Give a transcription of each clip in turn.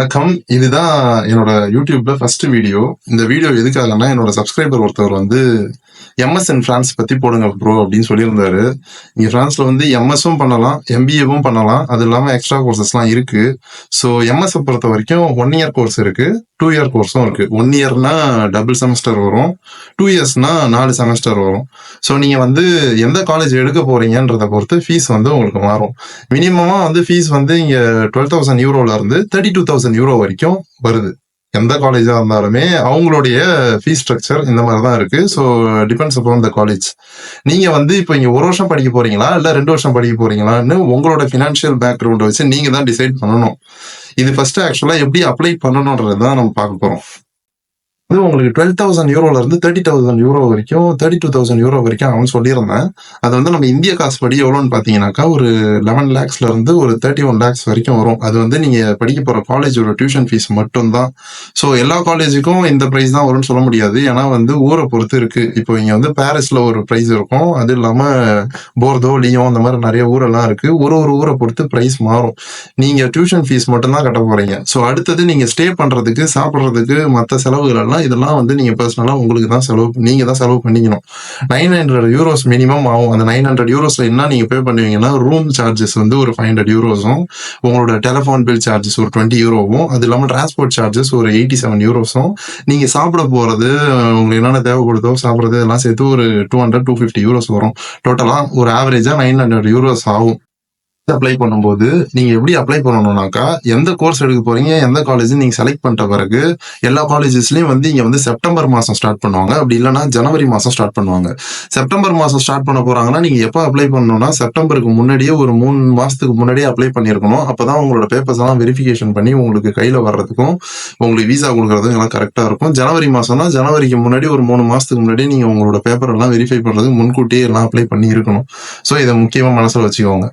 வணக்கம். இதுதான் என்னோட யூடியூப்ல ஃபர்ஸ்ட் வீடியோ இந்த வீடியோ எதுக்காகன்னா என்னோட சப்ஸ்கிரைபர் ஒருத்தவர் வந்து எம்எஸ்என் பிரான்ஸ் பத்தி போடுங்க ப்ரோ அப்படின்னு சொல்லியிருந்தாரு. இங்க பிரான்ஸ்ல வந்து எம்எஸும் பண்ணலாம் எம்பிஏவும் பண்ணலாம். அது இல்லாம எக்ஸ்ட்ரா கோர்சஸ்லாம் இருக்கு. ஸோ எம்எஸ் பொறுத்த வரைக்கும் ஒன் இயர் கோர்ஸ் இருக்கு டூ இயர் கோர்ஸும் இருக்கு. ஒன் இயர்னா டபுள் செமஸ்டர் வரும் டூ இயர்ஸ்னா நாலு செமஸ்டர் வரும். ஸோ நீங்க வந்து எந்த காலேஜ் எடுக்க போறீங்கன்றத பொறுத்து ஃபீஸ் வந்து உங்களுக்கு மாறும். மினிமமா வந்து ஃபீஸ் வந்து இங்க டுவெல் தௌசண்ட் யூரோல இருந்து தேர்ட்டி டூ தௌசண்ட் யூரோ வரைக்கும் வருது. எந்த காலேஜா இருந்தாலுமே அவங்களுடைய ஃபீஸ் ஸ்ட்ரக்சர் இந்த மாதிரி தான் இருக்கு. So depends upon the college நீங்க வந்து இப்போ இங்க ஒரு வருஷம் படிக்க போறீங்களா? இல்ல ரெண்டு வருஷம் படிக்க போறீங்களான்னு உங்களோட ஃபினான்ஷியல் பேக்ரவுண்டை வச்சு நீங்க தான் டிசைட் பண்ணணும். இது ஃபர்ஸ்ட் ஆக்சுவலா எப்படி அப்ளை பண்ணணுன்றது தான் நம்ம பார்க்க போறோம். இது உங்களுக்கு டுவெல் தௌசண்ட் யூரோலேருந்து தேர்ட்டி தௌசண்ட் யூரோ வரைக்கும் தேர்ட்டி டூ தௌசண்ட் யூரோ வரைக்கும் அவன் சொல்லியிருந்தேன். அது வந்து நம்ம இந்திய காசு படி எவ்வளோன்னு பார்த்தீங்கன்னாக்கா ஒரு லெவன் லேக்ஸ்லேருந்து ஒரு தேர்ட்டி ஒன் லேக்ஸ் வரைக்கும் வரும். அது வந்து நீங்கள் படிக்க போகிற காலேஜோட டியூஷன் ஃபீஸ் மட்டும்தான். ஸோ எல்லா காலேஜுக்கும் இந்த ப்ரைஸ் தான் வரும்னு சொல்ல முடியாது. ஏன்னா வந்து ஊரை பொறுத்து இருக்குது இப்போ இங்கே வந்து பாரிஸில் ஒரு ப்ரைஸ் இருக்கும். அது இல்லாமல் போர்தோ லியோ அந்த மாதிரி நிறைய ஊரெல்லாம் இருக்குது ஒரு ஒரு ஊரை பொறுத்து ப்ரைஸ் மாறும். நீங்கள் டியூஷன் ஃபீஸ் மட்டும்தான் கட்ட போகிறீங்க ஸோ அடுத்தது நீங்கள் ஸ்டே பண்ணுறதுக்கு சாப்பிட்றதுக்கு மற்ற செலவுகள் எல்லாம் இதெல்லாம் வந்து நீங்க பர்சனலா உங்களுக்கு தான் செலவு நீங்க தான் செலவு பண்ணிக்கணும். நைன் ஹண்ட்ரட் யூரோஸ் மினிமம் ஆகும். அந்த நைன் ஹண்ட்ரட் யூரோஸ்ல என்ன நீங்க பே பண்ணுவீங்கன்னா ரூம் சார்ஜஸ் வந்து ஒரு ஃபைவ் ஹண்ட்ரட் யூரோஸும் உங்களோட டெலிஃபோன் பில் சார்ஜஸ் ஒரு டுவெண்ட்டி யூரோவும் அது இல்லாமல் டிரான்ஸ்போர்ட் சார்ஜஸ் ஒரு எயிட்டி செவன் யூரோஸும் நீங்க சாப்பிட போறது உங்களுக்கு என்னென்ன தேவைப்படுதோ சாப்பிட்றது எல்லாம் சேர்த்து ஒரு two hundred two fifty euros வரும். டோட்டலாக ஒரு ஆவரேஜாக நைன் ஹண்ட்ரட் யூரோஸ் ஆகும். அப்ளை பண்ணும்போது நீங்க எப்படி அப்ளை பண்ணணும்னாக்கா எந்த கோர்ஸ் எடுக்க போறீங்க எந்த காலேஜ் நீங்க செலக்ட் பண்ணிட்ட பிறகு எல்லா காலேஜஸ்லயும் வந்து இங்க வந்து செப்டம்பர் மாசம் ஸ்டார்ட் பண்ணுவாங்க. அப்படி இல்லைன்னா ஜனவரி மாசம் ஸ்டார்ட் பண்ணுவாங்க. செப்டம்பர் மாசம் ஸ்டார்ட் பண்ண போறாங்கன்னா நீங்க எப்போ அப்ளை பண்ணணும்னா செப்டம்பருக்கு முன்னாடியே ஒரு மூணு மாசத்துக்கு முன்னாடியே அப்ளை பண்ணிருக்கணும். அப்பதான் உங்களோட பேப்பர்ஸ் எல்லாம் வெரிஃபிகேஷன் பண்ணி உங்களுக்கு கையில வர்றதுக்கும் உங்களுக்கு விசா கொடுக்கறதுக்கும் எல்லாம் கரெக்டா இருக்கும். ஜனவரி மாசம்னா ஜனவரிக்கு முன்னாடி ஒரு மூணு மாசத்துக்கு முன்னாடி நீங்க உங்களோட பேப்பர் எல்லாம் வெரிஃபை பண்றதுக்கு முன்கூட்டியே எல்லாம் அப்ளை பண்ணி இருக்கணும். ஸோ இதை முக்கியமா மனசுல வச்சுக்கோங்க.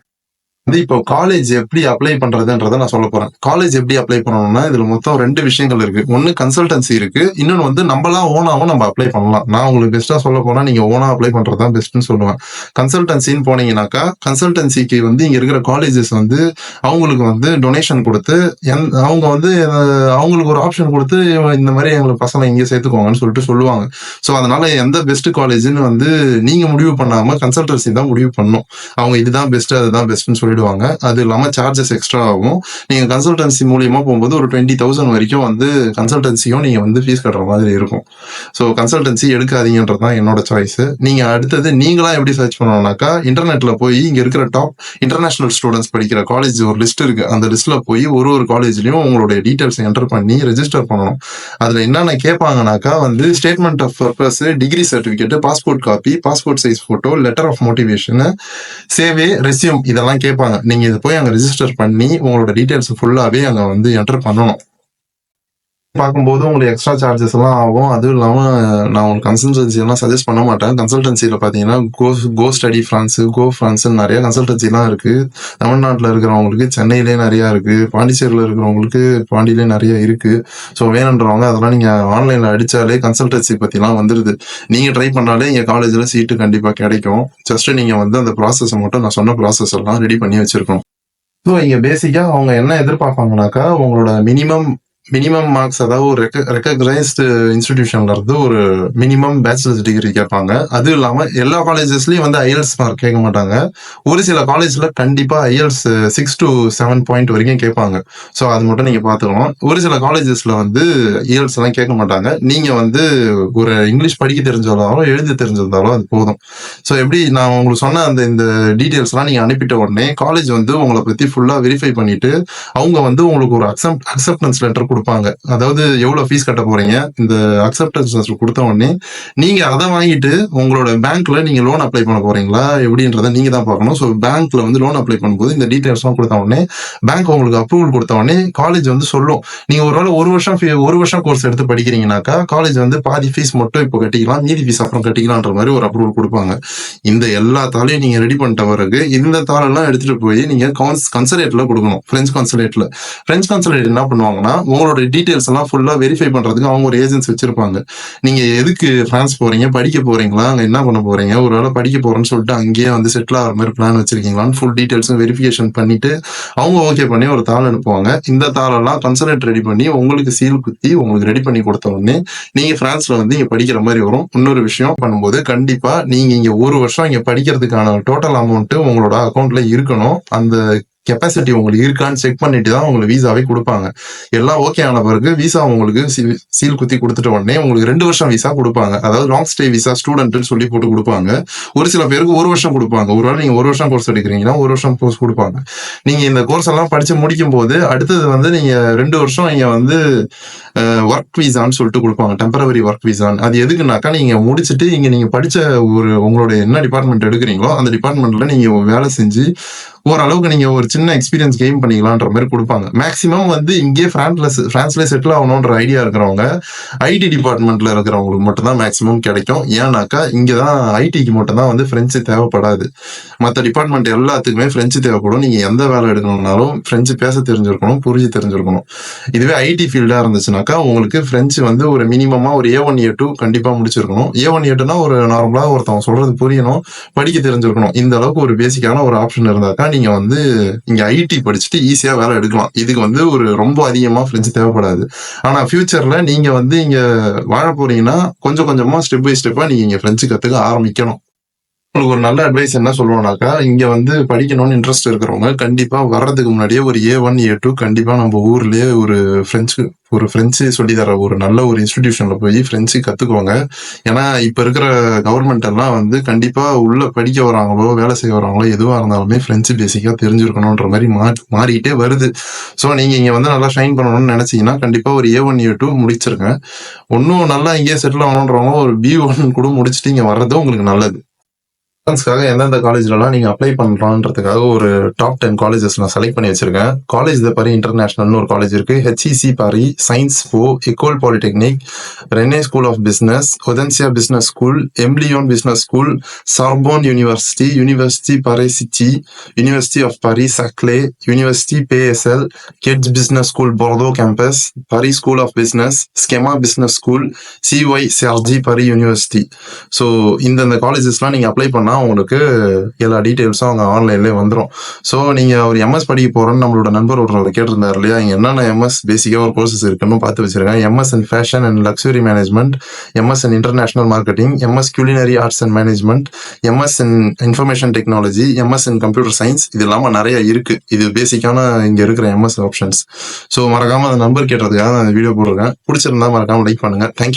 வந்து இப்போ காலேஜ் எப்படி அப்ளை பண்றதுன்றத நான் சொல்ல போறேன். காலேஜ் எப்படி அப்ளை பண்ணணும்னா இதுல மொத்தம் ரெண்டு விஷயங்கள் இருக்கு. ஒன்னு கன்சல்டன்சி இருக்கு. இன்னொன்னு வந்து நம்மளாம் ஓனாவும் நம்ம அப்ளை பண்ணலாம். நான் உங்களுக்கு பெஸ்ட்டா சொல்ல போனா நீங்க ஓனா அப்ளை பண்றது தான் பெஸ்ட்னு சொல்லுவேன். கன்சல்டன்சின்னு போனீங்கன்னாக்கா கன்சல்டன்சிக்கு வந்து இங்க இருக்கிற காலேஜஸ் வந்து அவங்களுக்கு வந்து டொனேஷன் கொடுத்து எந்- அவங்க வந்து அவங்களுக்கு ஒரு ஆப்ஷன் கொடுத்து இந்த மாதிரி எங்களுக்கு பசங்களை இங்கே சேர்த்துக்கோங்கன்னு சொல்லிட்டு சொல்லுவாங்க. ஸோ அதனால எந்த பெஸ்ட் காலேஜ்னு வந்து நீங்க முடிவு பண்ணாம கன்சல்டன்சி தான் முடிவு பண்ணும். அவங்க இதுதான் பெஸ்ட் அதுதான் பெஸ்ட்னு போயிடுவாங்க. அது இல்லாம சார்ஜஸ் எக்ஸ்ட்ரா ஆகும். நீங்கள் கன்சல்டன்சி மூலியமா போகும்போது ஒரு டுவெண்ட்டி தௌசண்ட் வரைக்கும் வந்து கன்சல்டன்சியும் நீங்கள் வந்து ஃபீஸ் கட்டுற மாதிரி இருக்கும். ஸோ கன்சல்டன்சி எடுக்காதீங்கன்றது தான் என்னோட சாய்ஸ் நீங்கள் அடுத்தது நீங்களாம் எப்படி சர்ச் பண்ணணும்னாக்கா இன்டர்நெட்டில் போய் இங்கே இருக்கிற டாப் இன்டர்நேஷனல் ஸ்டூடெண்ட்ஸ் படிக்கிற காலேஜ் ஒரு லிஸ்ட் இருக்குது அந்த லிஸ்ட்டில் போய் ஒரு ஒரு காலேஜ்லையும் உங்களுடைய டீட்டெயில்ஸ் என்டர் பண்ணி ரெஜிஸ்டர் பண்ணணும். அதில் என்னென்ன கேட்பாங்கனாக்கா வந்து statement of purpose degree certificate passport copy passport size photo letter of motivation CV resume இதெல்லாம் கேட்பாங்க. நீங்க இது போய் அங்க ரிஜிஸ்டர் பண்ணி உங்களோட டீடைல்ஸ் ஃபுல்லாவே அங்க வந்து என்டர் பண்ணணும். பார்க்கும்போது உங்களுக்கு எக்ஸ்ட்ரா சார்ஜஸ் எல்லாம் ஆகும். அதுவும் இல்லாமல் நான் உங்களுக்கு கன்சல்டன்சி எல்லாம் சஜஸ்ட் பண்ண மாட்டேன். கன்சல்டன்சியில் பார்த்தீங்கன்னா கோ கோ ஸ்டடி ஃப்ரான்ஸு கோ ஃப்ரான்ஸுன்னு நிறைய கன்சல்டன்சிலாம் இருக்குது இருக்கு. தமிழ்நாட்டில் இருக்கிறவங்களுக்கு சென்னையிலே நிறையா இருக்கு. பாண்டிச்சேரியில் இருக்கிறவங்களுக்கு பாண்டியிலே நிறைய இருக்கு. ஸோ வேணுன்றவங்க அதெல்லாம் நீங்கள் ஆன்லைனில் அடித்தாலே கன்சல்டன்சி பற்றிலாம் வந்துடுது நீங்கள் ட்ரை பண்ணாலே எங்கள் காலேஜில் சீட்டு கண்டிப்பாக கிடைக்கும். ஜஸ்ட் நீங்கள் வந்து அந்த ப்ராசஸை மட்டும் நான் சொன்ன ப்ராசஸ் எல்லாம் ரெடி பண்ணி வச்சிருக்கணும். ஸோ இங்கே பேசிக்காக அவங்க என்ன எதிர்பார்ப்பாங்கனாக்கா உங்களோட மினிமம் மினிமம் மார்க்ஸ் அதாவது ஒரு ரெக்கக்னைஸ்டு இன்ஸ்டிடியூஷன்ல இருந்து ஒரு மினிமம் பேச்சுலர்ஸ் டிகிரி கேட்பாங்க. அது இல்லாம எல்லா காலேஜஸ்லயும் வந்து ஐஎல்ஸ் மார்க் கேட்க மாட்டாங்க. ஒரு சில காலேஜ்ல கண்டிப்பா IELTS six to seven point வரைக்கும் கேட்பாங்க. ஸோ அது மட்டும் நீங்க பாத்துக்கணும் ஒரு சில காலேஜஸ்ல வந்து ஐஎல்ஸ் எல்லாம் கேட்க மாட்டாங்க. நீங்க வந்து ஒரு இங்கிலீஷ் படிக்க தெரிஞ்சாலும் எழுத தெரிஞ்சிருந்தாலும் அது போதும். ஸோ எப்படி நான் உங்களுக்கு சொன்ன அந்த இந்த டீட்டெயில்ஸ்லாம் நீங்க அனுப்பிட்ட உடனே காலேஜ் வந்து உங்களை பத்தி ஃபுல்லா வெரிஃபை பண்ணிட்டு அவங்க வந்து உங்களுக்கு ஒரு அக்செப்ட் அக்செப்டன்ஸ் லெட்டர் கொடுப்பாங்க. அதாவது எவ்வளோ ஃபீஸ் கட்ட போறீங்க? இந்த அக்செப்டன்ஸ் லெட்டர் கொடுத்த உடனே நீங்க அதை வாங்கிட்டு உங்களோட பேங்க்ல நீங்க லோன் அப்ளை பண்ண போறீங்களா? எப்படின்றத நீங்க தான் பார்க்கணும். ஸோ பேங்க்ல வந்து லோன் அப்ளை பண்ணும்போது இந்த டீடைல்ஸ் கொடுத்த உடனே பேங்க் உங்களுக்கு அப்ரூவல் கொடுத்த உடனே காலேஜ் வந்து சொல்லும். நீங்க ஒருவேளை ஒரு வருஷம் ஒரு வருஷம் கோர்ஸ் எடுத்து படிக்கிறீங்கனாக்கா காலேஜ் வந்து பாதி ஃபீஸ் மட்டும் இப்போ கட்டிக்கலாம். மீதி ஃபீஸ் அப்புறம் கட்டிக்கலான்ற மாதிரி ஒரு அப்ரூவல் கொடுப்பாங்க. இந்த எல்லா தாளையும் நீங்க ரெடி பண்ணிட்ட பிறகு இந்த தாளெல்லாம் எடுத்துட்டு போய் நீங்க கன்சலேட்ல கொடுக்கணும். பிரெஞ்சு கன்சலேட்ல பிரெஞ்சு கன்சலேட் என்ன பண்ணுவாங்கன்னா உங்களோட டீட்டெயில்ஸ் எல்லாம் ஃபுல்லாக வெரிஃபை பண்ணுறதுக்கு அவங்க ஒரு ஏஜென்சி வச்சுருப்பாங்க. நீங்கள் எதுக்கு ஃப்ரான்ஸ் போகிறீங்க படிக்க போகிறீங்களா அங்கே என்ன பண்ண போகிறீங்க ஒரு வேளை படிக்க போகிறேன்னு சொல்லிட்டு அங்கேயே வந்து செட்டில் ஆகிற மாதிரி பிளான் வச்சுருக்கீங்களான்னு ஃபுல் டீட்டெயில்ஸும் வெரிஃபிகேஷன் பண்ணிட்டு அவங்க ஓகே பண்ணி ஒரு தாள் அனுப்புவாங்க. இந்த தாளெல்லாம் கன்சல்ட் ரெடி பண்ணி உங்களுக்கு சீல் குத்தி உங்களுக்கு ரெடி பண்ணி கொடுத்த உடனே நீங்கள் ஃப்ரான்ஸில் வந்து இங்கே படிக்கிற மாதிரி வரும். இன்னொரு விஷயம் பண்ணும்போது கண்டிப்பாக நீங்கள் இங்கே ஒரு வருஷம் இங்கே படிக்கிறதுக்கான டோட்டல் அமௌண்ட்டு உங்களோட அக்கௌண்ட்டில் இருக்கணும். அந்த கெப்பாசிட்டி உங்களுக்கு இருக்கான்னு செக் பண்ணிட்டு தான் உங்களுக்கு வீசாவே கொடுப்பாங்க. எல்லாம் ஓகே ஆன பிறகு விசா உங்களுக்கு சீ- சீல் குத்தி கொடுத்துட்ட உடனே உங்களுக்கு ரெண்டு வருஷம் விசா கொடுப்பாங்க. அதாவது லாங் ஸ்டே விசா ஸ்டூடெண்ட்னு சொல்லி போட்டு கொடுப்பாங்க. ஒரு சில பேருக்கு ஒரு வருஷம் கொடுப்பாங்க. ஒரு வேளை நீங்க ஒரு வருஷம் கோர்ஸ் எடுக்கிறீங்கன்னா ஒரு வருஷம் கோர்ஸ் கொடுப்பாங்க. நீங்க இந்த கோர்ஸ் எல்லாம் படிச்சு முடிக்கும் போது அடுத்தது வந்து நீங்க ரெண்டு வருஷம் இங்கே வந்து ஒர்க் விசான்னு சொல்லிட்டு கொடுப்பாங்க. டெம்பரவரி ஒர்க் விசான்னு அது எதுக்குனாக்கா நீங்க முடிச்சுட்டு இங்க நீங்க படிச்ச ஒரு உங்களுடைய என்ன டிபார்ட்மெண்ட் எடுக்கிறீங்களோ அந்த டிபார்ட்மெண்ட்ல நீங்க வேலை செஞ்சு ஓரளவுக்கு நீங்க ஒரு சின்ன எக்ஸ்பீரியன்ஸ் கெயின் பண்ணிக்கலான்ற மாதிரி கொடுப்பாங்க. மேக்ஸிமம் வந்து இங்கே பிரான்ஸ்ல பிரான்ஸ்ல செட்டில் ஆகணுன்ற ஐடியா இருக்கிறவங்க ஐடி டிபார்ட்மெண்ட்ல இருக்கிறவங்களுக்கு மட்டும் தான் மேக்ஸிமம் கிடைக்கும். ஏன்னாக்கா இங்கே தான் ஐடிக்கு மட்டும் தான் வந்து ஃப்ரெஞ்சு தேவைப்படாது. மற்ற டிபார்ட்மெண்ட் எல்லாத்துக்குமே ஃப்ரெஞ்சு தேவைப்படும். நீங்க எந்த வேலை எடுக்கணும்னாலும் ஃப்ரெஞ்சு பேச தெரிஞ்சிருக்கணும் புரிஞ்சு தெரிஞ்சிருக்கணும். இதுவே ஐடி ஃபீல்டா இருந்துச்சுனாக்கா உங்களுக்கு ஃப்ரெஞ்சு வந்து ஒரு மினிமமா ஒரு ஏ ஒன் ஏ டூ கண்டிப்பா முடிச்சிருக்கணும். ஏ ஒன் ஏ டூனா ஒரு நார்மலா ஒருத்தவங்க சொல்றது புரியணும் படிக்க தெரிஞ்சிருக்கணும். இந்த அளவுக்கு ஒரு பேசிக்கான ஒரு ஆப்ஷன் இருந்தாக்கா நீங்க வந்து இங்க ஐடி படிச்சுட்டு ஈஸியா வேலை எடுக்கலாம். இதுக்கு வந்து ஒரு ரொம்ப அதிகமா பிரெஞ்சு தேவைப்படாது. ஆனா ஃபியூச்சர்ல நீங்க வந்து இங்க வாழ போறீங்கன்னா கொஞ்சம் கொஞ்சமா ஸ்டெப் பை ஸ்டெப்பா நீங்க இங்க பிரெஞ்சு கத்துக்க ஆரம்பிக்கணும். உங்களுக்கு ஒரு நல்ல அட்வைஸ் என்ன சொல்லுவோம்னாக்கா இங்க வந்து படிக்கணும்னு இன்ட்ரெஸ்ட் இருக்கிறவங்க கண்டிப்பா வர்றதுக்கு முன்னாடியே ஒரு ஏ ஒன் ஏ டூ கண்டிப்பா நம்ம ஊர்லயே ஒரு பிரெஞ்சு ஒரு ஃப்ரெண்ட்ஸு சொல்லி தர ஒரு நல்ல ஒரு இன்ஸ்டிடியூஷன்ல போய் ஃப்ரெண்ட்ஸு கத்துக்கோங்க ஏன்னா இப்ப இருக்கிற கவர்மெண்ட் எல்லாம் வந்து கண்டிப்பா உள்ள படிக்க வராங்களோ வேலை செய்ய வராங்களோ எதுவா இருந்தாலுமே ஃப்ரெஞ்சு பேசிக்கா தெரிஞ்சிருக்கணும்ன்ற மாதிரி மா- மாறிட்டே வருது. ஸோ நீங்க இங்க வந்து நல்லா ஷைன் பண்ணணும்னு நினைச்சீங்கன்னா கண்டிப்பா ஒரு ஏ ஒன் ஏ டூ முடிச்சிருங்க. ஒன்னும் நல்லா இங்கேயே செட்டில் ஆகணுன்றவங்க ஒரு பி ஒன் கூட முடிச்சுட்டு இங்க வர்றது உங்களுக்கு நல்லது. என்ட்ரன்ஸ்க்காக எந்தெந்த காலேஜ்லலாம் நீங்கள் அப்ளை பண்ணலான்றதுக்காக ஒரு டாப் டென் காலேஜஸ் நான் செலக்ட் பண்ணி வச்சிருக்கேன். காலேஜ் த பாரி இன்டர்நேஷனல்னு ஒரு காலேஜ் இருக்கு. HEC Paris Sciences Po Ecole Polytechnique Rennes school of business Audencia business school emlyon business school Sorbonne University University Paris Cite University of Paris Saclay University PSL Kedge business school Bordeaux campus Paris school of business SKEMA business school CY Cergy Paris University so இந்தந்த காலேஜஸ்லாம் நீங்கள் apply பண்ணால் உங்களுக்கு எல்லா டீட்டெயில்ஸும் அவங்க ஆன்லைன்லேயே வந்துடும் ஸோ நீங்கள் ஒரு எம்எஸ் படிக்க போகிறோன்னு நம்மளோட நண்பர் ஒருத்தர் கேட்டிருந்தார் இல்லையா? இங்கே என்னென்ன எம்எஸ் பேசிக்காக ஒரு கோர்சஸ் இருக்குன்னு பார்த்து வச்சிருக்கேன். MS in fashion and luxury management MS in international marketing MS culinary arts and management MS in information technology MS in computer science இது இல்லாமல் நிறைய இருக்குது இது பேசிக்கான இங்கே இருக்கிற எம்எஸ் ஆப்ஷன்ஸ் ஸோ மறக்காமல் அந்த நம்பர் கேட்டதுக்காக நான் வீடியோ போட்டிருக்கேன். பிடிச்சிருந்தா மறக்காமல் லைக் பண்ணுங்க. தேங்க்யூ